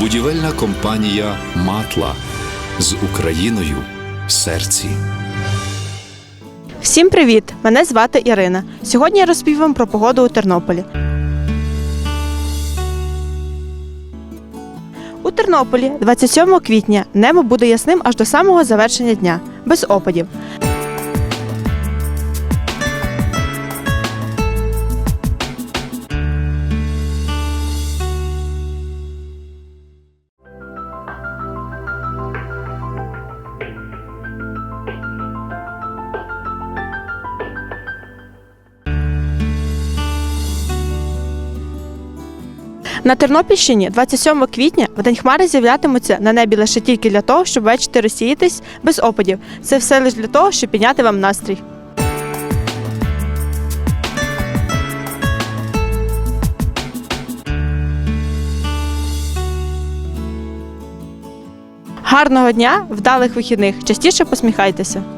Будівельна компанія Матла з Україною в серці. Всім привіт! Мене звати Ірина. Сьогодні я розповім вам про погоду у Тернополі. У Тернополі 27 квітня небо буде ясним аж до самого завершення дня, без опадів. На Тернопільщині 27 квітня в день хмари з'являтимуться на небі лише тільки для того, щоб ввечері розсіятись без опадів. Це все лише для того, щоб підняти вам настрій. Гарного дня, вдалих вихідних. Частіше посміхайтеся.